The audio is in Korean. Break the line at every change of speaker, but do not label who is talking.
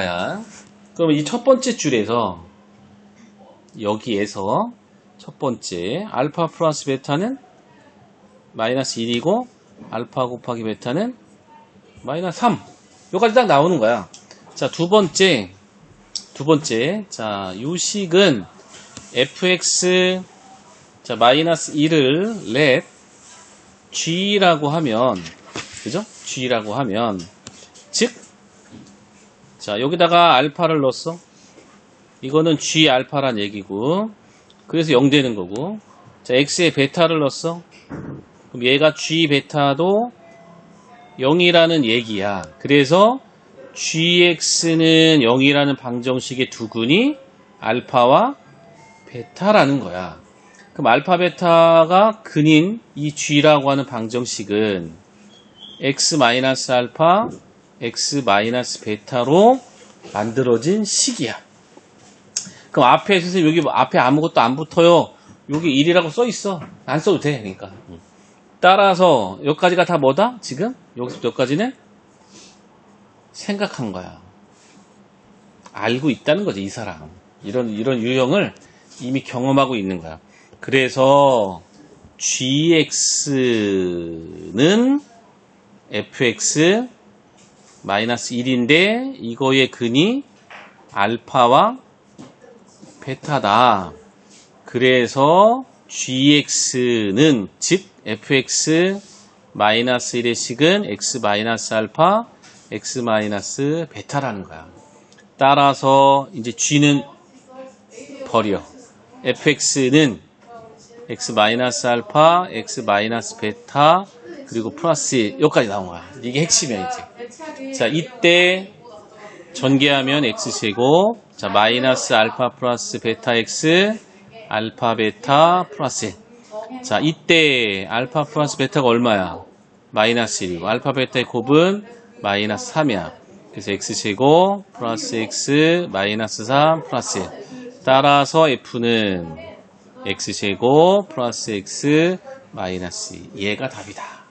야 그럼 이첫 번째 줄에서 여기에서 첫 번째 알파 플러스 베타는 마이너스 1이고 알파 곱하기 베타는 마이너스 3 여기까지 딱 나오는 거야. 자 두 번째 두 번째. 자 요식은 fx 자 마이너스 1을 let g라고 하면 그죠? g라고 하면 즉 자, 여기다가 알파를 넣었어. 이거는 G 알파란 얘기고, 그래서 0 되는 거고, 자, X에 베타를 넣었어. 그럼 얘가 G 베타도 0이라는 얘기야. 그래서 GX는 0이라는 방정식의 두근이 알파와 베타라는 거야. 그럼 알파 베타가 근인 이 G라고 하는 방정식은 X 마이너스 알파 x 마이너스 베타로 만들어진 식이야. 그럼 앞에 선생님 여기 뭐 앞에 아무것도 안 붙어요. 여기 1이라고 써 있어. 안 써도 돼. 그러니까. 따라서 여기까지가 다 뭐다? 지금 여기서부터 여기까지는 생각한 거야. 알고 있다는 거지 이 사람. 이런 이런 유형을 이미 경험하고 있는 거야. 그래서 gx는 fx 마이너스 1인데 이거의 근이 알파와 베타다. 그래서 gx는 즉 fx 마이너스 1의 식은 x 마이너스 알파 x 마이너스 베타라는 거야. 따라서 이제 g는 버려. fx는 x 마이너스 알파 x 마이너스 베타 그리고 플러스 여기까지 나온 거야. 이게 핵심이야 이제. 자, 이때 전개하면 x제곱, 자, 마이너스 알파 플러스 베타 x, 알파 베타 플러스 1. 자, 이때 알파 플러스 베타가 얼마야? 마이너스 1이고, 알파 베타의 곱은 마이너스 3이야. 그래서 x제곱 플러스 x 마이너스 3 플러스 1. 따라서 f는 x제곱 플러스 x 마이너스 2. 얘가 답이다.